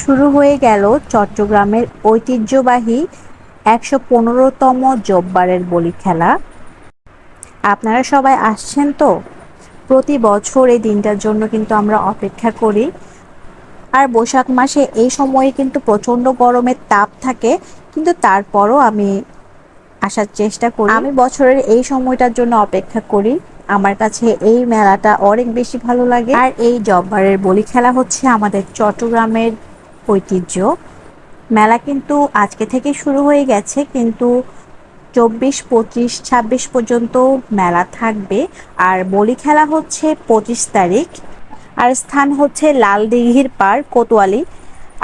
শুরু হয়ে গেল চট্টগ্রামের ঐতিহ্যবাহী একশো পনেরোতম জব্বারের বলি খেলা। আপনারা সবাই আসছেন তো? প্রতি বছর এই দিনটার জন্য কিন্তু আমরা অপেক্ষা করি। আর বৈশাখ মাসে এই সময়ে কিন্তু প্রচণ্ড গরমের তাপ থাকে, কিন্তু তারপরও আমি আসার চেষ্টা করি। আমি বছরের এই সময়টার জন্য অপেক্ষা করি। আমার কাছে এই মেলাটা অনেক বেশি ভালো লাগে। আর এই জব্বারের বলি খেলা হচ্ছে আমাদের চট্টগ্রামের ঐতিহ্য। মেলা কিন্তু আজকে থেকে শুরু হয়ে গেছে, কিন্তু চব্বিশ, পঁচিশ, ছাব্বিশ পর্যন্ত মেলা থাকবে। আর বলি খেলা হচ্ছে পঁচিশ তারিখ, আর স্থান হচ্ছে লাল দিঘির পার, কোতোয়ালি।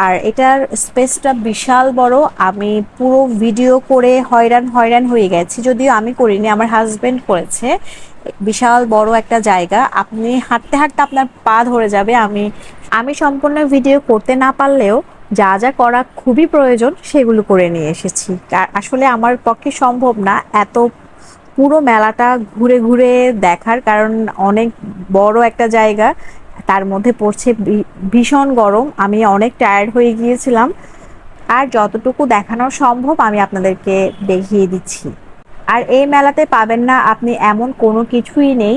আর এটার স্পেসটা বিশাল বড়, আমি পুরো ভিডিও করে হয়রান হয়রান হয়ে গেছি, যদিও আমি করিনি, আমার হাজবেন্ড করেছে। বিশাল বড় একটা জায়গা, আপনি হাঁটতে হাঁটতে আপনার পা ধরে যাবে, আমি আমি সম্পূর্ণ ভিডিও করতে না পারলেও যা যা করা খুবই প্রয়োজন সেগুলো করে নিয়ে এসেছি। আসলে আমার পক্ষে সম্ভব না এত পুরো মেলাটা ঘুরে ঘুরে দেখার, কারণ অনেক বড় একটা জায়গা, তার মধ্যে পড়ছে ভীষণ গরম। আমি অনেক টায়ার্ড হয়ে গিয়েছিলাম। আর যতটুকু দেখানো সম্ভব আমি আপনাদেরকে দেখিয়ে দিচ্ছি। আর এই মেলাতে পাবেন না আপনি এমন কোনো কিছুই নেই।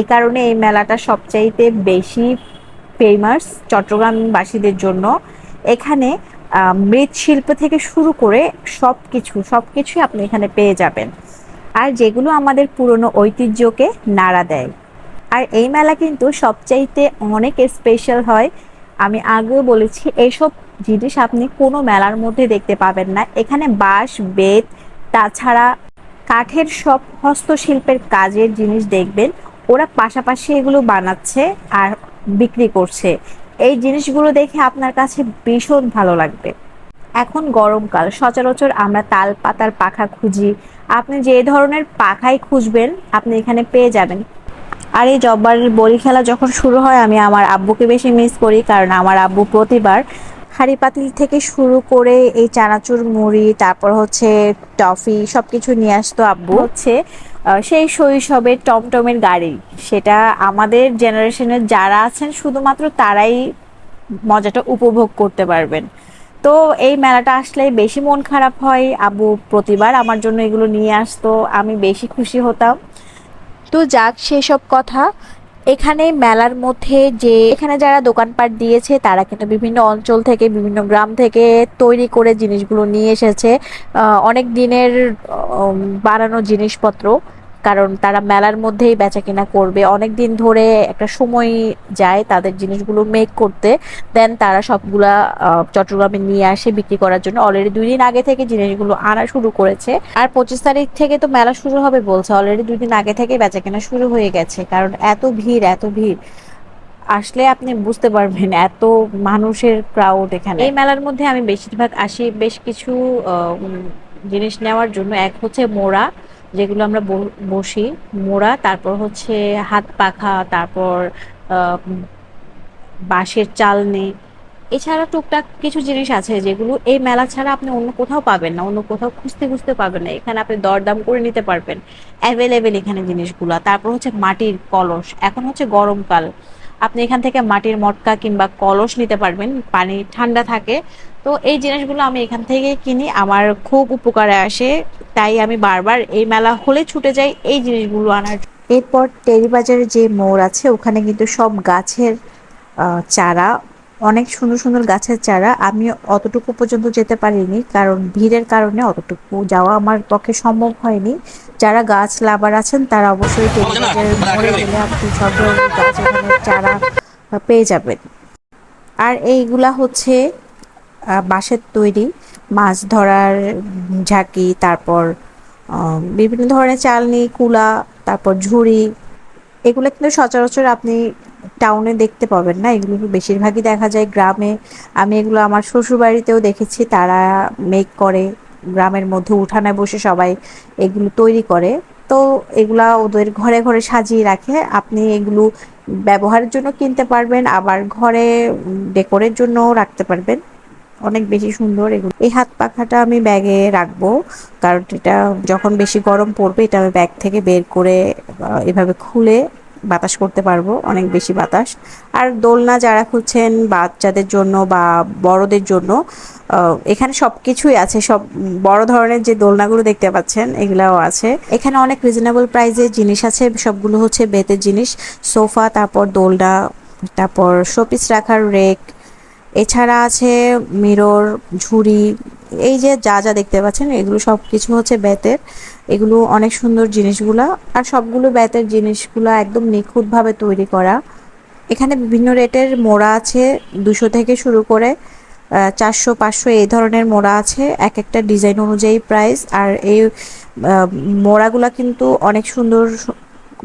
এ কারণে এই মেলাটা সবচাইতে বেশি ফেমাস চট্টগ্রামবাসীদের জন্য এখানে মৃৎশিল্প থেকে শুরু করে সব কিছু সব কিছুই আপনি এখানে পেয়ে যাবেন। আর যেগুলো আমাদের পুরনো ঐতিহ্যকে নাড়া দেয়। আর এই মেলা কিন্তু সবচাইতে অনেক স্পেশাল হয়। আমি আগেও বলেছি এইসব জিনিস আপনি কোনো মেলার মধ্যে দেখতে পাবেন না। এখানে বাঁশ, বেত, তাছাড়া কাঠের সব হস্তশিল্পের কাজের জিনিস দেখবেন। ওরা পাশাপাশি এগুলো বানাচ্ছে আর বিক্রি করছে। এই জিনিসগুলো দেখে আপনার কাছে ভীষণ ভালো লাগবে। এখন গরমকাল, সচরাচর আমরা তাল পাতার পাখা খুঁজি। আপনি যে ধরনের পাখাই খুঁজবেন, আপনি এখানে পেয়ে যাবেন। আর এই জব্বারের বড়ি খেলা যখন শুরু হয়, আমি আমার আব্বুকে বেশি মিস করি, কারণ আমার আব্বু প্রতিবার হাঁড়ি পাতিল থেকে শুরু করে এই চানাচুর মুড়ি, তারপর হচ্ছে টফি সব কিছু নিয়ে আসতো আব্বু। হচ্ছে সেই শৈশবের টমটমের গাড়ি। সেটা আমাদের জেনারেশনের যারা আছেন, শুধুমাত্র তারাই মজাটা উপভোগ করতে পারবেন। তো এই মেলাটা আসলে বেশি মন খারাপ হয়। আবু প্রতিবার আমার জন্য এগুলো নিয়ে আসতো। আমি বেশি খুশি হতাম। তো যাক, সেসব কথা। এখানে মেলার মধ্যে যে এখানে যারা দোকানপাট দিয়েছে, তারা কিন্তু বিভিন্ন অঞ্চল থেকে, বিভিন্ন গ্রাম থেকে তৈরি করে জিনিসগুলো নিয়ে এসেছে। অনেক দিনের বানানো জিনিসপত্র। কারণ তারা মেলার মধ্যেই বেচা কিনা করবে। অনেক দিন ধরে একটা সময় যায় তাদের জিনিসগুলো মেক করতে। দেন তারা সবগুলা চট্টগ্রামে নিয়ে আসে বিক্রি করার জন্য। অলরেডি দুই দিন আগে থেকে জিনিসগুলো আনা শুরু করেছে। আর পঁচিশ তারিখ থেকে তো মেলা শুরু হবে বলছে। অলরেডি দুই দিন আগে থেকে বেচা কেনা শুরু হয়ে গেছে। কারণ এত ভিড় এত ভিড়। আসলে আপনি বুঝতে পারবেন এত মানুষের ক্রাউড এখানে। এই মেলার মধ্যে আমি বেশিরভাগ আসি বেশ কিছু জিনিস নেওয়ার জন্য। এক হচ্ছে মোড়া। যেগুলো আমরা বসি, মোড়া, তারপর হচ্ছে হাত পাখা, তারপর বাঁশের চালনি। এছাড়া টুকটাক কিছু জিনিস আছে যেগুলো এই মেলা ছাড়া আপনি অন্য কোথাও পাবেন না, অন্য কোথাও খুঁজতে খুঁজতে পাবেন না। এখানে আপনি দরদাম করে নিতে পারবেন। অ্যাভেলেবেল এখানে জিনিসগুলো। তারপর হচ্ছে মাটির কলস। এখন হচ্ছে গরমকাল। আপনি এখান থেকে মাটির মটকা কিংবা কলস নিতে পারবেন। পানি ঠান্ডা থাকে। তো এই জিনিসগুলো আমি এখান থেকে কিনি। আমার খুব উপকারে আসে। তাই আমি বারবার এই মেলা হলে ছুটে যাই এই জিনিসগুলো আনার এরপর টেরিবাজারের যে মোড় আছে ওখানে কিন্তু সব গাছের চারা অনেক সুন্দর সুন্দর গাছের চারা। আমি অতটুকু পর্যন্ত যেতে পারিনি কারণ ভিড়ের কারণে অতটুকু যাওয়া আমার পক্ষে সম্ভব হয়নি। যারা গাছ লাভার আছেন তারা অবশ্যই টেরিবাজারের মোড়ে গেলে আপনি সব ধরনের গাছ চারা পেয়ে যাবেন। আর এইগুলা হচ্ছে বাঁশের তৈরি। মাছ ধরার ঝাঁকি, তারপর বিভিন্ন ধরনের চালনি, কুলা, তারপর ঝুড়ি, এগুলো কিন্তু সচরাচর আপনি টাউনে দেখতে পাবেন না। এগুলো বেশিরভাগই দেখা যায় গ্রামে। আমি এগুলো আমার শ্বশুরবাড়িতেও দেখেছি। তারা মেক করে। গ্রামের মধ্যে উঠানে বসে সবাই এগুলো তৈরি করে। তো এগুলা ওদের ঘরে ঘরে সাজিয়ে রাখে। আপনি এগুলো ব্যবহারের জন্য কিনতে পারবেন। আবার ঘরে ডেকোরের জন্যও রাখতে পারবেন। অনেক বেশি সুন্দর এগুলো। এই হাত পাখাটা আমি ব্যাগে রাখব, কারণ এটা যখন বেশি গরম পড়বে এটা আমি ব্যাগ থেকে বের করে এভাবে খুলে বাতাস করতে পারব, অনেক বেশি বাতাস। আর দোলনা যারা খুঁজছেন বাচ্চাদের জন্য বা বড়দের জন্য এখানে সব কিছুই আছে, সব বড় ধরনের যে দোলনাগুলো দেখতে পাচ্ছেন, এগুলাও আছে। এখানে অনেক রিজনেবল প্রাইসে জিনিস আছে, সবগুলো হচ্ছে বেতের জিনিস, সোফা, তারপর দোলনা, তারপর শোপিস রাখার রেক এছাড়া আছে মিরর ঝুড়ি, এই যে যা যা দেখতে পাচ্ছেন, এগুলো সব কিছু হচ্ছে বেতের এগুলো অনেক সুন্দর জিনিসগুলা। আর সবগুলো বেতের জিনিসগুলো একদম নিখুঁতভাবে তৈরি করা। এখানে বিভিন্ন রেটের মোড়া আছে, দুশো থেকে শুরু করে চারশো, পাঁচশো এই ধরনের মোড়া আছে, এক একটা ডিজাইন অনুযায়ী প্রাইস। আর এই মোড়াগুলা কিন্তু অনেক সুন্দর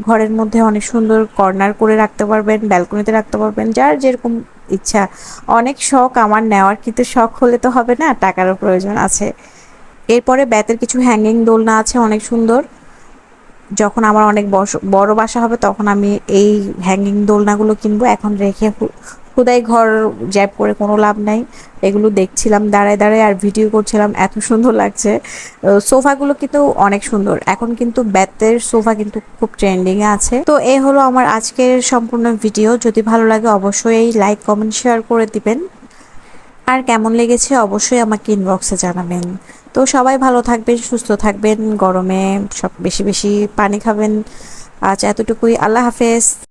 ঘরের মধ্যে অনেক সুন্দর কর্নার করে রাখতে পারবেন, ব্যালকনিতে রাখতে পারবেন, যার যেরকম ইচ্ছা। অনেক শখ আমার নেওয়ার, কিন্তু শখ হলে তো হবে না, টাকারও প্রয়োজন আছে। এরপরে ব্যাতের কিছু হ্যাঙ্গিং দোলনা আছে অনেক সুন্দর। যখন আমার অনেক বড় বাসা হবে তখন আমি এই হ্যাঙ্গিং দোলনাগুলো কিনবো, এখন রেখে হুদাই ঘর জ্যাপ করে কোনো লাভ নাই। এগুলো দেখছিলাম, দাঁড়ায় দাঁড়ায় আর ভিডিও করছিলাম, এত সুন্দর লাগছে। সোফাগুলো কিন্তু অনেক সুন্দর। এখন কিন্তু ব্যাতের সোফা কিন্তু খুব ট্রেন্ডিংয়ে আছে। তো এই হলো আমার আজকের সম্পূর্ণ ভিডিও। যদি ভালো লাগে অবশ্যই লাইক কমেন্ট শেয়ার করে দিবেন। আর কেমন লেগেছে অবশ্যই আমাকে ইনবক্সে জানাবেন। তো সবাই ভালো থাকবেন, সুস্থ থাকবেন, গরমে সব বেশি বেশি পানি খাবেন। আচ্ছা এতটুকুই। আল্লাহ হাফেজ।